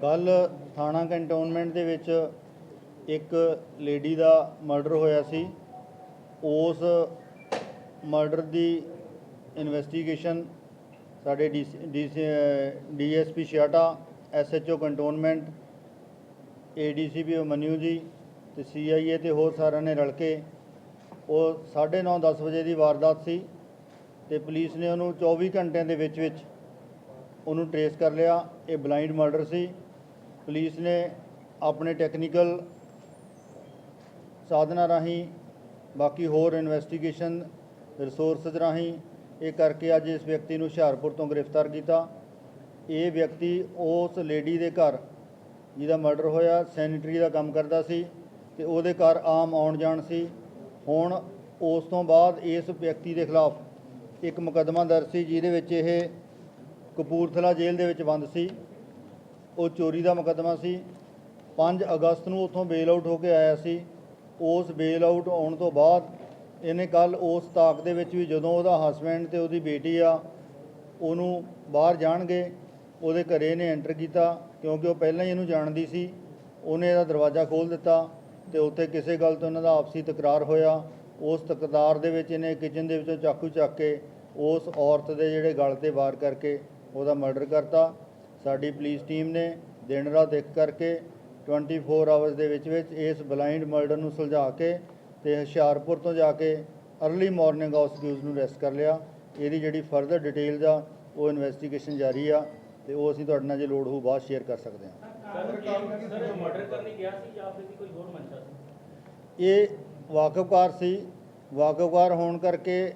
ਕੱਲ ਥਾਣਾ ਕੰਟੋਨਮੈਂਟ ਦੇ ਵਿੱਚ ਇੱਕ ਲੇਡੀ ਦਾ ਮਰਡਰ ਹੋਇਆ ਸੀ। ਉਸ ਮਰਡਰ ਦੀ ਇਨਵੈਸਟੀਗੇਸ਼ਨ ਸਾਡੇ DSP Chhiata SHO cantonment ADCP ਮਨਿਊ ਜੀ ਤੇ ਸੀਆਈਏ ਤੇ ਹੋਰ ਸਾਰਿਆਂ ਨੇ ਰਲ ਕੇ ਉਹ 9:30 10 ਵਜੇ ਦੀ ਵਾਰਦਾਤ ਸੀ ਤੇ ਪੁਲਿਸ ਨੇ ਉਹਨੂੰ 24 ਘੰਟਿਆਂ ਦੇ ਵਿੱਚ ਵਿੱਚ ਉਹਨੂੰ ਟਰੇਸ ਕਰ ਲਿਆ। ਇਹ ਬਲਾਈਂਡ ਮਰਡਰ ਸੀ। ਪੁਲਿਸ ਨੇ ਆਪਣੇ ਟੈਕਨੀਕਲ ਸਾਧਨਾਂ ਰਾਹੀਂ ਬਾਕੀ ਹੋਰ ਇਨਵੈਸਟੀਗੇਸ਼ਨ ਰਿਸੋਰਸਸ ਰਾਹੀਂ ਇਹ ਕਰਕੇ ਅੱਜ ਇਸ ਵਿਅਕਤੀ ਨੂੰ ਹੁਸ਼ਿਆਰਪੁਰ ਤੋਂ ਗ੍ਰਿਫਤਾਰ ਕੀਤਾ। ਇਹ ਵਿਅਕਤੀ ਉਸ ਲੇਡੀ ਦੇ ਘਰ ਜਿਹਦਾ ਮਰਡਰ ਹੋਇਆ ਸੈਨੀਟਰੀ ਦਾ ਕੰਮ ਕਰਦਾ ਸੀ ਤੇ ਉਹਦੇ ਘਰ ਆਮ ਆਉਣ ਜਾਣ ਸੀ। ਹੁਣ ਉਸ ਤੋਂ ਬਾਅਦ ਇਸ ਵਿਅਕਤੀ ਦੇ ਖਿਲਾਫ ਇੱਕ ਮੁਕੱਦਮਾ ਦਰਜ ਸੀ, ਜਿਹਦੇ ਵਿੱਚ ਇਹ ਕਪੂਰਥਲਾ ਜੇਲ੍ਹ ਦੇ ਵਿੱਚ ਬੰਦ ਸੀ। ਉਹ ਚੋਰੀ ਦਾ ਮੁਕੱਦਮਾ ਸੀ। 5 ਅਗਸਤ ਨੂੰ ਉੱਥੋਂ ਬੇਲ ਆਊਟ ਹੋ ਕੇ ਆਇਆ ਸੀ। ਉਸ ਬੇਲ ਆਊਟ ਆਉਣ ਤੋਂ ਬਾਅਦ ਇਹਨੇ ਕੱਲ ਉਸ ਤਾਕ ਦੇ ਵਿੱਚ ਵੀ ਜਦੋਂ ਉਹਦਾ ਹਸਬੈਂਡ ਤੇ ਉਹਦੀ ਬੇਟੀ ਆ, ਉਹਨੂੰ ਬਾਹਰ ਜਾਣਗੇ, ਉਹਦੇ ਘਰੇ ਇਹਨੇ ਐਂਟਰ ਕੀਤਾ ਕਿਉਂਕਿ ਉਹ ਪਹਿਲਾਂ ਹੀ ਇਹਨੂੰ ਜਾਣਦੀ ਸੀ। ਉਹਨੇ ਇਹਦਾ ਦਰਵਾਜ਼ਾ ਖੋਲ੍ਹ ਦਿੱਤਾ ਤੇ ਉੱਥੇ ਕਿਸੇ ਗੱਲ ਤੋਂ ਇਹਨਾਂ ਦਾ ਆਪਸੀ ਤਕਰਾਰ ਹੋਇਆ। ਉਸ ਤਕਰਾਰ ਦੇ ਵਿੱਚ ਇਹਨੇ ਕਿਚਨ ਦੇ ਵਿੱਚੋਂ ਚਾਕੂ ਚੱਕ ਕੇ ਉਸ ਔਰਤ ਦੇ ਜਿਹੜੇ ਗਲ ਤੇ ਵਾਰ ਕਰਕੇ ਉਹਦਾ ਮਰਡਰ ਕਰਤਾ। ਸਾਡੀ ਪੁਲਿਸ ਟੀਮ ਨੇ ਦਿਨ ਰਾਤ ਇੱਕ ਕਰਕੇ 24 ਆਵਰਸ ਦੇ ਵਿੱਚ ਵਿੱਚ ਇਸ ਬਲਾਈਂਡ ਮਰਡਰ ਨੂੰ ਸੁਲਝਾ ਕੇ ਤੇ ਹੁਸ਼ਿਆਰਪੁਰ ਤੋਂ ਜਾ ਕੇ ਅਰਲੀ ਮਾਰਨਿੰਗ ਹਾਊਸ ਅਕਿਊਜ਼ ਨੂੰ ਅਰੈਸਟ ਕਰ ਲਿਆ। ਇਹਦੀ ਜਿਹੜੀ ਫਰਦਰ ਡਿਟੇਲਸ ਆ ਉਹ ਇਨਵੈਸਟੀਗੇਸ਼ਨ ਜਾਰੀ ਆ ਤੇ ਉਹ ਅਸੀਂ ਤੁਹਾਡੇ ਨਾਲ ਜੇ ਲੋੜ ਹੋਊ ਬਾਅਦ ਸ਼ੇਅਰ ਕਰ ਸਕਦੇ ਹਾਂ। ਇਹ ਵਾਕਫਕਾਰ ਸੀ। ਵਾਕਫਕਾਰ ਹੋਣ ਕਰਕੇ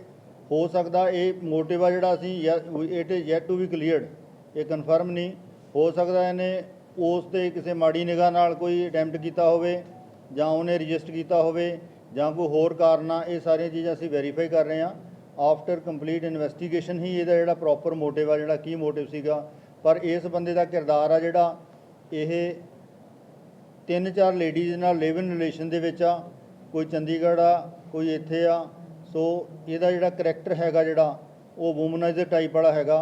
ਹੋ ਸਕਦਾ ਇਹ ਮੋਟਿਵ ਆ ਜਿਹੜਾ ਅਸੀਂ it is yet to be cleared ਇਹ ਕਨਫਰਮ ਨਹੀਂ। ਹੋ ਸਕਦਾ ਇਹਨੇ ਉਸ ਤੇ ਕਿਸੇ ਮਾੜੀ ਨਿਗਾਹ ਨਾਲ ਕੋਈ ਅਟੈਂਪਟ ਕੀਤਾ ਹੋਵੇ ਜਾਂ ਉਹਨੇ ਰਜਿਸਟਰ ਕੀਤਾ ਹੋਵੇ ਜਾਂ ਕੋਈ ਹੋਰ ਕਾਰਨ ਆ, ਇਹ ਸਾਰੀਆਂ ਚੀਜ਼ਾਂ ਅਸੀਂ ਵੈਰੀਫਾਈ ਕਰ ਰਹੇ ਹਾਂ। ਆਫਟਰ ਕੰਪਲੀਟ ਇਨਵੈਸਟੀਗੇਸ਼ਨ ਹੀ ਇਹਦਾ ਜਿਹੜਾ ਪ੍ਰੋਪਰ ਮੋਟਿਵ ਆ, ਜਿਹੜਾ ਕੀ ਮੋਟਿਵ ਸੀਗਾ। ਪਰ ਇਸ ਬੰਦੇ ਦਾ ਕਿਰਦਾਰ ਆ ਜਿਹੜਾ ਇਹ ਤਿੰਨ ਚਾਰ ਲੇਡੀਜ਼ ਨਾਲ ਲਿਵ ਇਨ ਰਿਲੇਸ਼ਨ ਦੇ ਵਿੱਚ ਆ। ਕੋਈ ਚੰਡੀਗੜ੍ਹ ਆ, ਕੋਈ ਇੱਥੇ ਆ ਸੋ ਇਹਦਾ ਜਿਹੜਾ ਕਰੈਕਟਰ ਹੈਗਾ ਜਿਹੜਾ ਉਹ ਵੂਮਨਾਈਜ਼ਰ ਟਾਈਪ ਵਾਲਾ ਹੈਗਾ।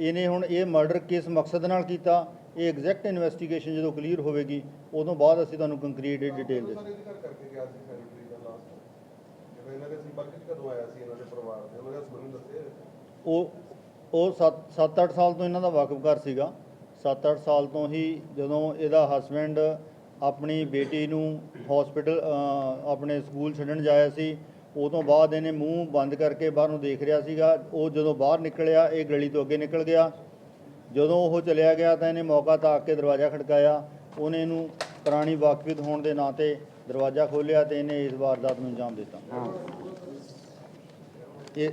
ਇਹਨੇ ਹੁਣ ਇਹ ਮਰਡਰ ਕਿਸ ਮਕਸਦ ਨਾਲ ਕੀਤਾ। ਇਹ ਐਗਜ਼ੈਕਟ ਇਨਵੈਸਟੀਗੇਸ਼ਨ ਜਦੋਂ ਕਲੀਅਰ ਹੋਵੇਗੀ ਉਦੋਂ ਬਾਅਦ ਅਸੀਂ ਤੁਹਾਨੂੰ ਕੰਕਰੀਟ ਡਿਟੇਲ ਦੇ ਉਹ ਉਹ 7-8 ਸਾਲ ਤੋਂ ਇਹਨਾਂ ਦਾ ਵਾਕਫਕਾਰ ਸੀਗਾ। 7-8 ਸਾਲ ਤੋਂ ਹੀ ਜਦੋਂ ਇਹਦਾ ਹਸਬੈਂਡ ਆਪਣੀ ਬੇਟੀ ਨੂੰ ਹਸਪੀਟਲ ਆਪਣੇ ਸਕੂਲ ਛੱਡਣ ਜਾਇਆ ਸੀ ਉਹ ਤੋਂ ਬਾਅਦ ਇਹਨੇ ਮੂੰਹ ਬੰਦ ਕਰਕੇ ਬਾਹਰ ਨੂੰ ਦੇਖ ਰਿਹਾ ਸੀਗਾ। ਉਹ ਜਦੋਂ ਬਾਹਰ ਨਿਕਲਿਆ ਇਹ ਗਲੀ ਤੋਂ ਅੱਗੇ ਨਿਕਲ ਗਿਆ। ਜਦੋਂ ਉਹ ਚਲਿਆ ਗਿਆ ਤਾਂ ਇਹਨੇ ਮੌਕਾ ਤਾਕ ਕੇ ਦਰਵਾਜ਼ਾ ਖੜਕਾਇਆ। ਉਹਨੇ ਇਹਨੂੰ ਪੁਰਾਣੀ ਵਾਕਫੀਤ ਹੋਣ ਦੇ ਨਾਂ ਤੇ ਦਰਵਾਜ਼ਾ ਖੋਲ੍ਹਿਆ ਤੇ ਇਹਨੇ ਇਸ ਵਾਰਦਾਤ ਨੂੰ ਅੰਜਾਮ ਦਿੱਤਾ। ਇਹ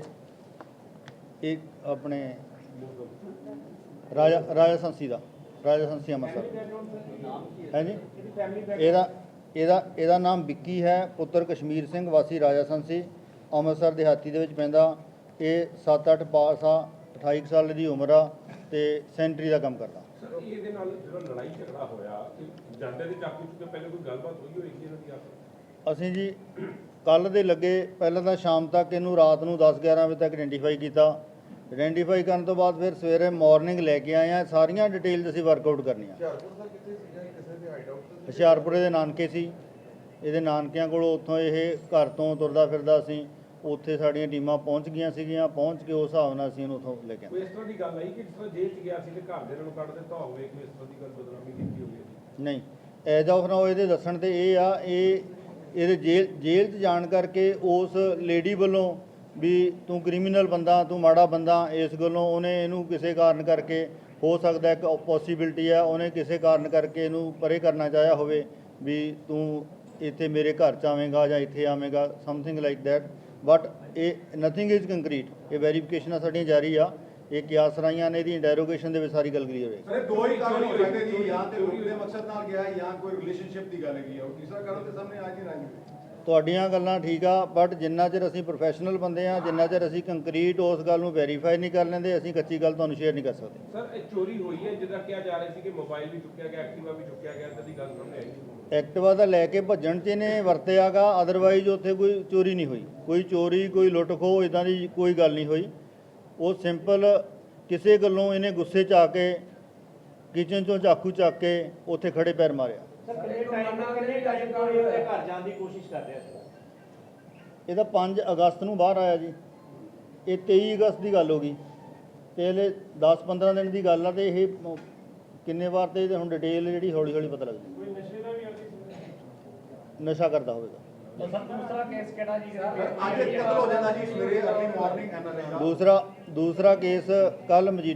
ਇਹ ਆਪਣੇ ਰਾਜਾ ਰਾਜਾ ਸੰਸੀ ਦਾ ਰਾਜਾ ਸੰਸੀ ਅੰਮ੍ਰਿਤਸਰ। ਹੈ? ਜੀ? ਇਹਦਾ ਇਹਦਾ ਇਹਦਾ ਨਾਮ ਵਿੱਕੀ ਹੈ ਪੁੱਤਰ ਕਸ਼ਮੀਰ ਸਿੰਘ ਵਾਸੀ ਰਾਜਾ ਸੰਸੀ ਅੰਮ੍ਰਿਤਸਰ ਦਿਹਾਤੀ ਦੇ ਵਿੱਚ ਪੈਂਦਾ। ਇਹ 7-8 ਪਾਸ ਆ 28 ਕੁ ਸਾਲ ਦੀ ਉਮਰ ਆ ਤੇ ਸੈਂਟਰੀ ਦਾ ਕੰਮ ਕਰਦਾ। ਸਰ ਇਹਦੇ ਨਾਲ ਜਿਹੜਾ ਲੜਾਈ ਝਗੜਾ ਹੋਇਆ ਇਹ ਜਾਂਦੇ ਦੇ ਚਾਕੂ ਚੁੱਕੇ ਪਹਿਲੇ ਕੋਈ ਗੱਲਬਾਤ ਹੋਈ ਹੋਈ ਸੀ ਇਹਨਾਂ ਦੀ ਆਪਸ ਅਸੀਂ ਜੀ ਕੱਲ ਦੇ ਲੱਗੇ ਪਹਿਲਾਂ ਤਾਂ ਸ਼ਾਮ ਤੱਕ ਇਹਨੂੰ ਰਾਤ ਨੂੰ 10-11 ਵਜੇ ਤੱਕ ਆਇਡੈਂਟੀਫਾਈ ਕੀਤਾ। ਆਇਡੈਂਟੀਫਾਈ ਕਰਨ ਤੋਂ ਬਾਅਦ ਫਿਰ ਸਵੇਰੇ ਮਾਰਨਿੰਗ ਲੈ ਕੇ ਆਏ ਆ। ਸਾਰੀਆਂ ਡਿਟੇਲਸ ਅਸੀਂ ਵਰਕਆਊਟ ਕਰਨੀਆਂ। ਹੁਸ਼ਿਆਰਪੁਰ ਦੇ ਨਾਨਕੇ ਸੀ। ਇਹਦੇ ਨਾਨਕਿਆਂ ਕੋਲੋਂ ਉੱਥੋਂ ਇਹ ਘਰ ਤੋਂ ਤੁਰਦਾ ਫਿਰਦਾ ਸੀ। ਉੱਥੇ ਸਾਡੀਆਂ ਟੀਮਾਂ ਪਹੁੰਚ ਗਈਆਂ ਸੀਗੀਆਂ। ਪਹੁੰਚ ਕੇ ਉਸ ਹਿਸਾਬ ਨਾਲ ਅਸੀਂ ਇਹਨੂੰ ਉੱਥੋਂ ਲੈ ਕੇ ਆਏ। ਕੋਈ ਇਸ ਤਰ੍ਹਾਂ ਦੀ ਗੱਲ ਆਈ ਕਿ ਜਿਸ ਤਰ੍ਹਾਂ ਜੇਲ੍ਹ 'ਚ ਗਿਆ ਸੀ ਤੇ ਘਰ ਦੇ ਨਾਲ ਕੱਢ ਦਿੱਤਾ ਹੋਵੇ ਕੋਈ ਇਸ ਤਰ੍ਹਾਂ ਦੀ ਗੱਲ ਬਦਨਾਮੀ ਕੀਤੀ ਹੋਵੇ? ਨਹੀਂ। ਐਜ ਆਫ ਨਾਓ ਇਹਦੇ ਦੱਸਣ ਤੇ ਇਹ ਆ ਇਹ ਇਹਦੇ ਜੇਲ੍ਹ ਜੇਲ੍ਹ 'ਚ ਜਾਣ ਕਰਕੇ ਉਸ ਲੇਡੀ ਵੱਲੋਂ ਵੀ ਤੂੰ ਕ੍ਰਿਮੀਨਲ ਬੰਦਾ ਤੂੰ ਮਾੜਾ ਬੰਦਾ ਇਸ ਗੱਲੋਂ ਉਹਨੇ ਇਹਨੂੰ ਕਿਸੇ ਕਾਰਨ ਕਰਕੇ ਹੋ ਸਕਦਾ ਇੱਕ ਪੋਸੀਬਿਲਿਟੀ ਆ ਉਹਨੇ ਕਿਸੇ ਕਾਰਨ ਕਰਕੇ ਇਹਨੂੰ ਪਰੇ ਕਰਨਾ ਚਾਹਿਆ ਹੋਵੇ ਵੀ ਤੂੰ ਇੱਥੇ ਮੇਰੇ ਘਰ ਚ ਆਵੇਂਗਾ ਜਾਂ ਇੱਥੇ ਆਵੇਂਗਾ ਸਮਥਿੰਗ ਲਾਈਕ ਥੈਟ ਬਟ ਇਹ ਨਥਿੰਗ ਇਜ਼ ਕੰਕਰੀਟ ਇਹ ਵੈਰੀਫਿਕੇਸ਼ਨਾਂ ਸਾਡੀਆਂ ਜਾਰੀ ਆ। ਇਹ ਕਿਆਸ ਰਾਈਆਂ ਨੇ ਇਹਦੀ ਇੰਟਰੋਗੇਸ਼ਨ ਦੇ ਵਿੱਚ ਸਾਰੀ ਗੱਲ ਕਲੀਅਰ ਹੋਏਗੀ ਸਰ ਦੋ ਹੀ ਕਾਰਨ ਹੋ ਸਕਦੇ ਜੀ ਜਾਂ ਤੇ ਦੇ ਮਕਸਦ ਨਾਲ ਗਿਆ ਜਾਂ ਕੋਈ ਰਿਲੇਸ਼ਨਸ਼ਿਪ ਦੀ ਗੱਲ ਹੈਗੀ ਆ ਉਹ ਤੀਸਰਾ ਕਾਰਨ ਤੇ ਸਾਹਮਣੇ ਆ ਨਹੀਂ ਰਿਹਾ ਤੁਹਾਡੀਆਂ ਗੱਲਾਂ ਠੀਕ ਆ ਬਟ ਜਿੰਨਾ ਚਿਰ ਅਸੀਂ ਪ੍ਰੋਫੈਸ਼ਨਲ ਬੰਦੇ ਆ ਜਿੰਨਾ ਚਿਰ ਅਸੀਂ ਕੰਕਰੀਟ ਉਸ ਗੱਲ ਨੂੰ ਵੈਰੀਫਾਈ ਨਹੀਂ ਕਰ ਲੈਂਦੇ ਅਸੀਂ ਕੱਚੀ ਗੱਲ ਤੁਹਾਨੂੰ ਸ਼ੇਅਰ ਨਹੀਂ ਕਰ ਸਕਦੇ। ਸਰ ਇਹ ਚੋਰੀ ਹੋਈ ਹੈ ਜਿੱਦਾਂ ਕਿਹਾ ਜਾ ਰਿਹਾ ਸੀ ਕਿ ਮੋਬਾਈਲ ਵੀ ਚੁੱਕਿਆ ਗਿਆ ਐਕਟਿਵਾ ਵੀ ਚੁੱਕਿਆ ਗਿਆ ਇਦਾਂ ਦੀ ਗੱਲ ਸਾਹਮਣੇ ਆਈ। ਐਕਟਿਵਾ ਦਾ ਲੈ ਕੇ ਭੱਜਣ 'ਚ ਇਹਨੇ ਵਰਤਿਆਗਾ ਅਦਰਵਾਈਜ਼ ਉੱਥੇ ਕੋਈ ਚੋਰੀ ਨਹੀਂ ਹੋਈ। ਕੋਈ ਚੋਰੀ ਕੋਈ ਲੁੱਟ ਖੋਹ ਇਦਾਂ ਦੀ ਕੋਈ ਗੱਲ ਨਹੀਂ ਹੋਈ। ਉਹ ਸਿੰਪਲ ਕਿਸੇ ਗੱਲੋਂ ਇਹਨੇ ਗੁੱਸੇ 'ਚ ਆ ਕੇ ਕਿਚਨ 'ਚੋਂ ਚਾਕੂ ਚੱਕ ਕੇ ਉੱਥੇ ਖੜੇ ਪੈਰ ਮਾਰਿਆ। ਸਰ ਕਿੰਨੇ ਟਾਈਮ ਕਿੰਨੇ ਟਾਈਮ ਤੋਂ ਇਹ ਉਹਦੇ ਘਰ ਜਾਣ ਦੀ ਕੋਸ਼ਿਸ਼ ਕਰ ਰਿਹਾ ਸੀ ਇਹਦਾ 5 ਅਗਸਤ ਨੂੰ ਬਾਹਰ ਆਇਆ ਜੀ। ਇਹ 23 ਅਗਸਤ ਦੀ ਗੱਲ ਹੋ ਗਈ। ਤੇ ਇਹਲੇ 10-15 ਦਿਨ ਦੀ ਗੱਲ ਆ ਤੇ ਇਹ ਕਿੰਨੇ ਵਾਰ ਤੇ ਹੁਣ ਡਿਟੇਲ ਜਿਹੜੀ ਹੌਲੀ ਹੌਲੀ ਪਤਾ ਲੱਗਦੀ। ਕੋਈ ਨਸ਼ੇ ਦਾ ਵੀ ਆਦੀ ਨਸ਼ਾ ਕਰਦਾ ਹੋਵੇਗਾ। ਤਾਂ ਸਰ ਦੂਸਰਾ ਕੇਸ ਕਿਹੜਾ ਜੀ? ਅੱਜ ਕਤਲ ਹੋ ਜਾਂਦਾ ਜੀ ਸਵੇਰੇ ਅਰਲੀ ਮਾਰਨਿੰਗ ਐਨਆਰਆਈ ਦਾ। ਦੂਸਰਾ ਦੂਸਰਾ ਕੇਸ ਕੱਲ ਮਜੀ